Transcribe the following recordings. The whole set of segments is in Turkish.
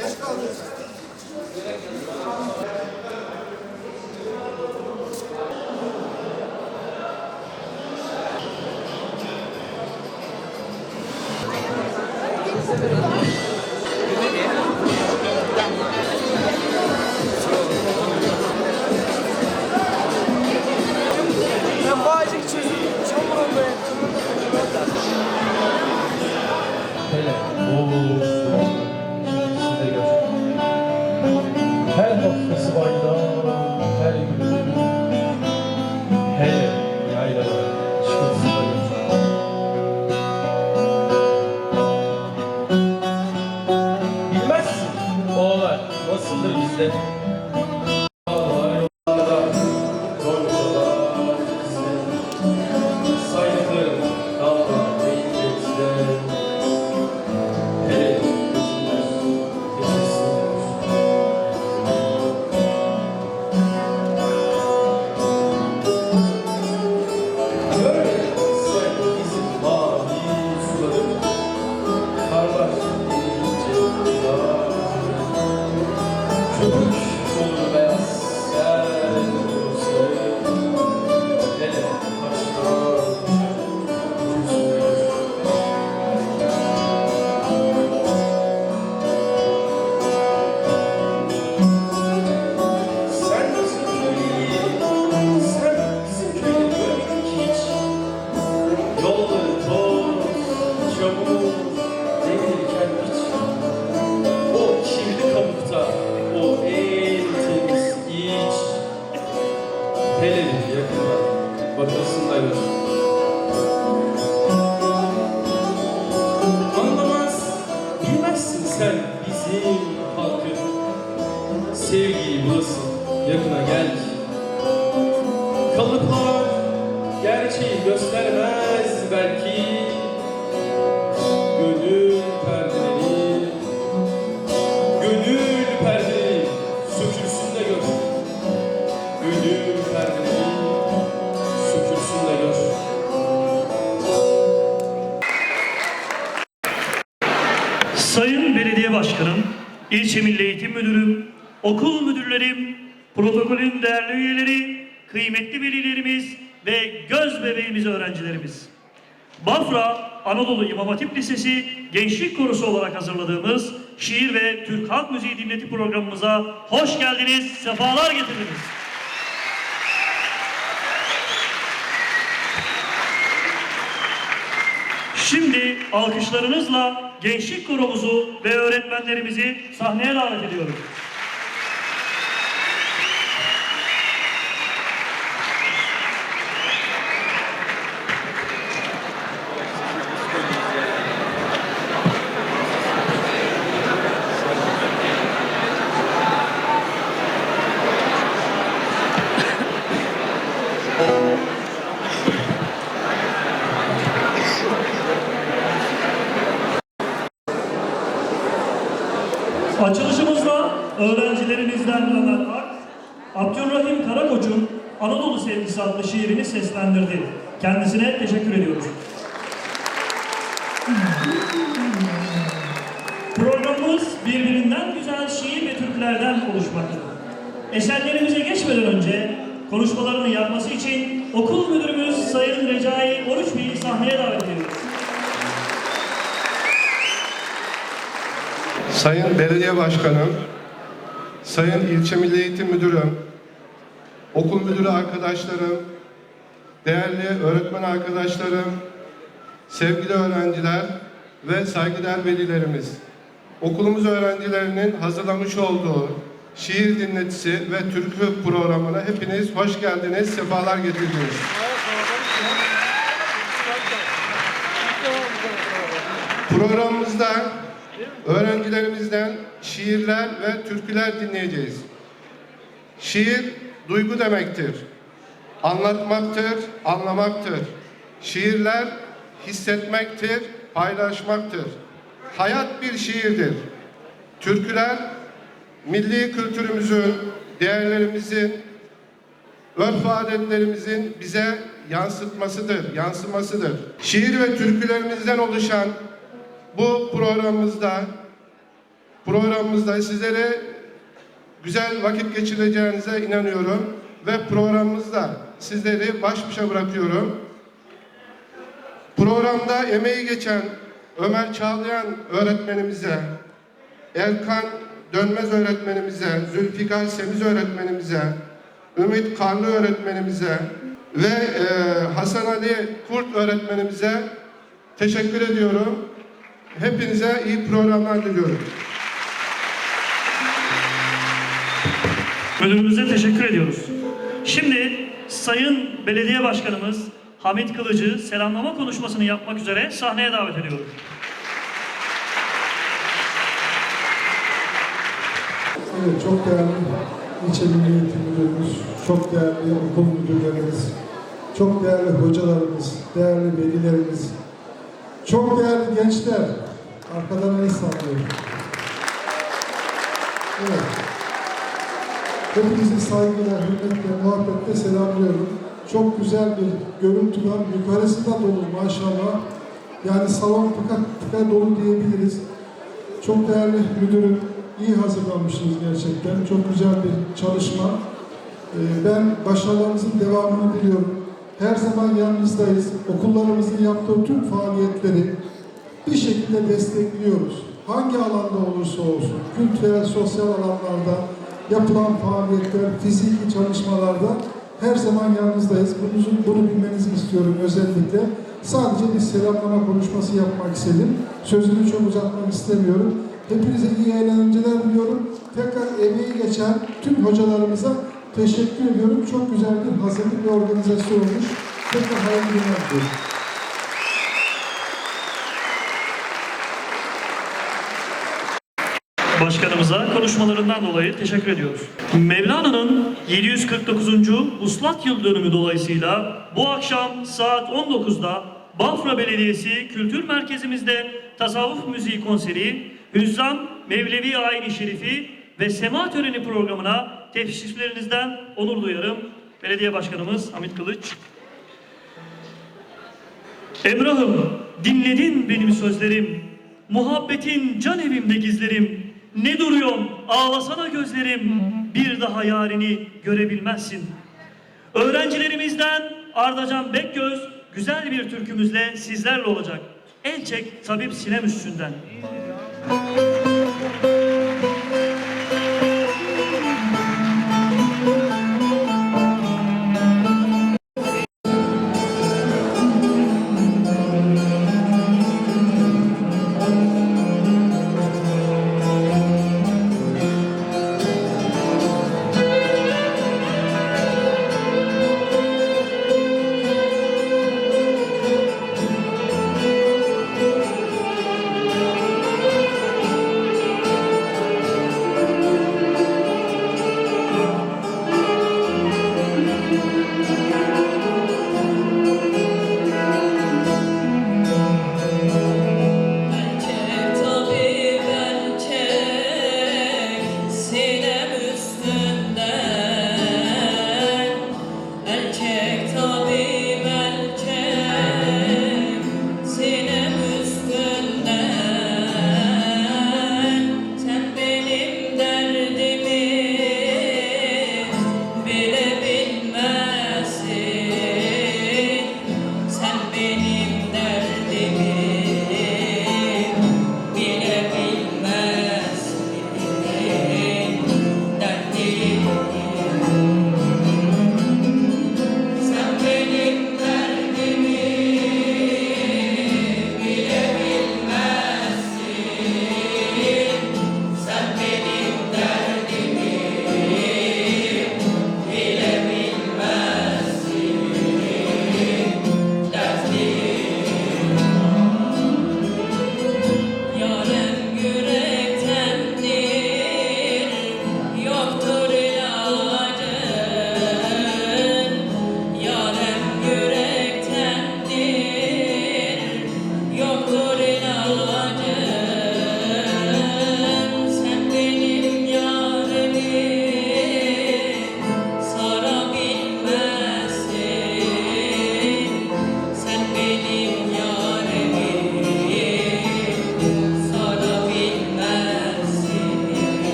Ben İlçe Milli Eğitim Müdürüm, okul müdürlerim, protokolün değerli üyeleri, kıymetli velilerimiz ve göz bebeğimiz öğrencilerimiz. Bafra Anadolu İmam Hatip Lisesi Gençlik Korosu olarak hazırladığımız şiir ve Türk Halk Müziği dinleti programımıza hoş geldiniz, sefalar getirdiniz. Şimdi alkışlarınızla gençlik koromuzu ve öğretmenlerimizi sahneye davet ediyorum. Öğrencilerimizden Ömer Ak, Abdülrahim Karakoç'un Anadolu Sevgisi adlı şiirini seslendirdi. Kendisine teşekkür ediyoruz. Programımız birbirinden güzel şiir ve türkülerden oluşmaktadır. Eserlerimize geçmeden önce konuşmalarını yapması için okul müdürümüz Sayın Recai Oruç Bey'i sahneye davet ediyoruz. Sayın Belediye Başkanım, Sayın İlçe Milli Eğitim Müdürüm, okul müdürü arkadaşlarım, değerli öğretmen arkadaşlarım, sevgili öğrenciler ve saygıdeğer velilerimiz. Okulumuz öğrencilerinin hazırlamış olduğu şiir dinletisi ve türkü programına hepiniz hoş geldiniz, sefalar getirdiniz. Programımızda öğrencilerimizden şiirler ve türküler dinleyeceğiz. Şiir duygu demektir. Anlatmaktır, anlamaktır. Şiirler hissetmektir, paylaşmaktır. Hayat bir şiirdir. Türküler milli kültürümüzün, değerlerimizin, örf adetlerimizin bize yansıtmasıdır, yansımasıdır. Şiir ve türkülerimizden oluşan bu programımızda Programımızda sizlere güzel vakit geçireceğinize inanıyorum ve programımızda sizleri baş başa bırakıyorum. Programda emeği geçen Ömer Çağlayan öğretmenimize, Erkan Dönmez öğretmenimize, Zülfikar Semiz öğretmenimize, Ümit Karlı öğretmenimize ve e, Hasan Ali Kurt öğretmenimize teşekkür ediyorum. Hepinize iyi programlar diliyorum. Müdürümüze teşekkür ediyoruz. Şimdi Sayın Belediye Başkanımız Hamit Kılıcı selamlama konuşmasını yapmak üzere sahneye davet ediyorum. Evet, çok değerli ilçe milli müdürümüz, çok değerli okul müdürlerimiz, çok değerli hocalarımız, değerli velilerimiz, çok değerli gençler, arkadan el sallıyor. Evet. Hepinizi saygıyla, hürmetle, muhabbetle selamlıyorum. Çok güzel bir görüntü var. Yukarısı da dolu maşallah. Yani salon tıka tıka dolu diyebiliriz. Çok değerli müdürüm, iyi hazırlanmışsınız gerçekten. Çok güzel bir çalışma. Ee, Ben başarılarınızın devamını diliyorum. Her zaman yanınızdayız. Okullarımızın yaptığı tüm faaliyetleri bir şekilde destekliyoruz. Hangi alanda olursa olsun, kültürel, sosyal alanlarda yapılan faaliyetler, fiziki çalışmalarda her zaman yanınızdayız. Bunu, bunu bilmenizi istiyorum özellikle. Sadece bir selamlama konuşması yapmak istedim. Sözümü çok uzatmak istemiyorum. Hepinize iyi eğlenceler diliyorum. Tekrar emeği geçen tüm hocalarımıza teşekkür ediyorum. Çok güzel bir hazırlık ve organizasyon olmuş. Tekrar hayırlı günler diliyorum. Başkanımıza konuşmalarından dolayı teşekkür ediyoruz. Mevlana'nın 749. Uslat Yıl Dönümü dolayısıyla bu akşam saat 19'da Bafra Belediyesi Kültür Merkezimizde Tasavvuf Müziği Konseri, Hüzzam Mevlevi Ayni Şerifi ve Sema Töreni programına teşriflerinizden onur duyarım. Belediye Başkanımız Hamit Kılıç. Emrah'ım dinledin benim sözlerim. Muhabbetin can evimde gizlerim. Ne duruyorsun ağlasana gözlerim. Bir daha yarini görebilmezsin. Öğrencilerimizden Ardacan Bekgöz güzel bir türkümüzle sizlerle olacak. El çek tabip sinem üstünden.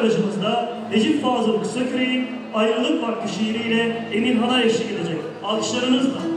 Arkadaşımız da Necip Fazıl Kısaküre'nin ayrılık vakti şiiriyle Emirhan'a eşlik edecek. Alkışlarınızla.